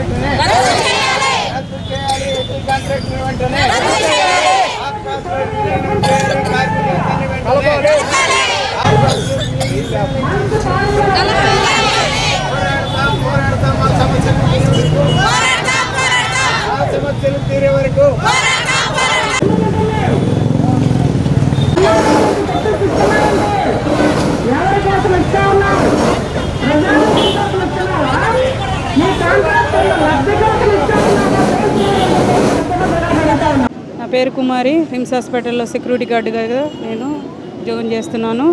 వెంటనే రద్దు చేయాలి ఎస్టీ కాంట్రాక్ట్ వెంటనే రద్దు పోరాడతాం పోరాడతాం. సమస్యలు తీరే వరకు పోరాడతాం. నా పేరు కుమారి రిమ్స్ హాస్పిటల్లో సెక్యూరిటీ గార్డుగా నేను ఉద్యోగం చేస్తున్నాను.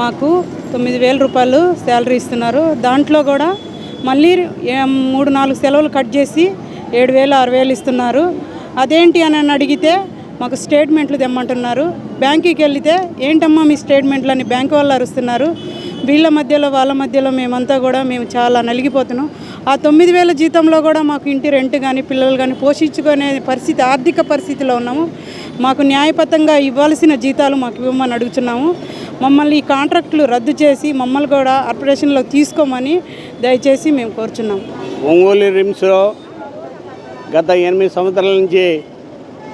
మాకు తొమ్మిది వేల రూపాయలు శాలరీ ఇస్తున్నారు. దాంట్లో కూడా మళ్ళీ మూడు నాలుగు సెలవులు కట్ చేసి ఏడు వేలు ఆరు వేలు ఇస్తున్నారు. అదేంటి అని అని అడిగితే మాకు స్టేట్మెంట్లు తెమ్మంటున్నారు. బ్యాంకుకి వెళితే ఏంటమ్మా మీ స్టేట్మెంట్లు అని బ్యాంకు వాళ్ళు అరుస్తున్నారు. వీళ్ళ మధ్యలో వాళ్ళ మధ్యలో మేమంతా కూడా మేము చాలా నలిగిపోతున్నాం. ఆ తొమ్మిది వేల జీతంలో కూడా మాకు ఇంటి రెంట్ కానీ పిల్లలు కానీ పోషించుకునే పరిస్థితి ఆర్థిక పరిస్థితిలో ఉన్నాము. మాకు న్యాయబద్ధంగా ఇవ్వాల్సిన జీతాలు మాకు ఇవ్వమని అడుగుతున్నాము. మమ్మల్ని ఈ కాంట్రాక్టులు రద్దు చేసి మమ్మల్ని కూడా ఆర్పరేషన్లో తీసుకోమని దయచేసి మేము కోరుచున్నాము ఒంగోలు రిమ్స్లో గత ఎనిమిది సంవత్సరాల నుంచి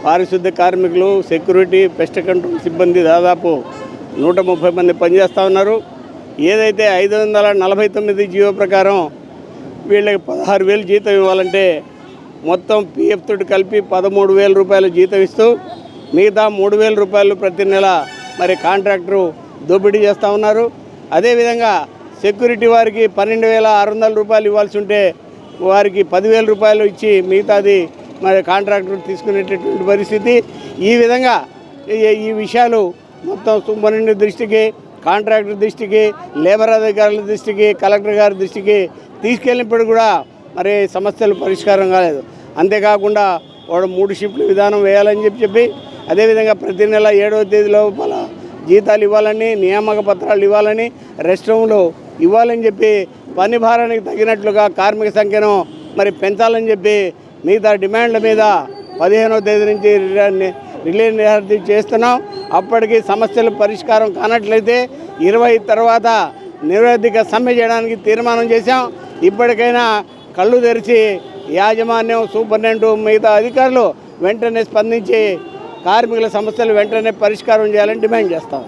పారిశుద్ధ్య కార్మికులు సెక్యూరిటీ పెస్ట్ కంట్రోల్ సిబ్బంది దాదాపు నూట ముప్పై మంది పనిచేస్తూ ఉన్నారు. ఏదైతే ఐదు వందల నలభై తొమ్మిది జీవో ప్రకారం వీళ్ళకి పదహారు వేలు జీతం ఇవ్వాలంటే మొత్తం పిఎఫ్ తోటి కలిపి పదమూడు వేల రూపాయలు జీతం ఇస్తూ మిగతా మూడు వేల రూపాయలు ప్రతి నెల మరి కాంట్రాక్టరు దోపిడీ చేస్తూ ఉన్నారు. అదేవిధంగా సెక్యూరిటీ వారికి పన్నెండు వేల ఆరు వందల రూపాయలు ఇవ్వాల్సి ఉంటే వారికి పదివేల రూపాయలు ఇచ్చి మిగతాది మరి కాంట్రాక్టర్ తీసుకునేటటువంటి పరిస్థితి. ఈ విధంగా ఈ- విషయాలు మొత్తం సుబ్బరెడ్డి దృష్టికి కాంట్రాక్టర్ దృష్టికి లేబర్ అధికారుల దృష్టికి కలెక్టర్ గారి దృష్టికి తీసుకెళ్ళినప్పుడు కూడా మరి సమస్యలు పరిష్కారం కాలేదు. అంతేకాకుండా వాడు మూడు షిఫ్ట్ల విధానం వేయాలని చెప్పి చెప్పి అదేవిధంగా ప్రతి నెల ఏడవ తేదీ లోపల జీతాలు ఇవ్వాలని నియామక పత్రాలు ఇవ్వాలని రెస్ట్ రూమ్లు ఇవ్వాలని చెప్పి పని భారానికి తగినట్లుగా కార్మిక సంఖ్యను మరి పెంచాలని చెప్పి మిగతా డిమాండ్ల మీద పదిహేనవ తేదీ నుంచి రిలే నిరాధి చేస్తున్నాం. అప్పటికి సమస్యలు పరిష్కారం కానట్లయితే ఇరవై తర్వాత నిరవధిక సమ్మె చేయడానికి తీర్మానం చేశాం. ఇప్పటికైనా కళ్ళు తెరిచి యాజమాన్యం సూపరింటెండెంట్ మిగతా అధికారులు వెంటనే స్పందించి కార్మికుల సమస్యలు వెంటనే పరిష్కారం చేయాలని డిమాండ్ చేస్తాం.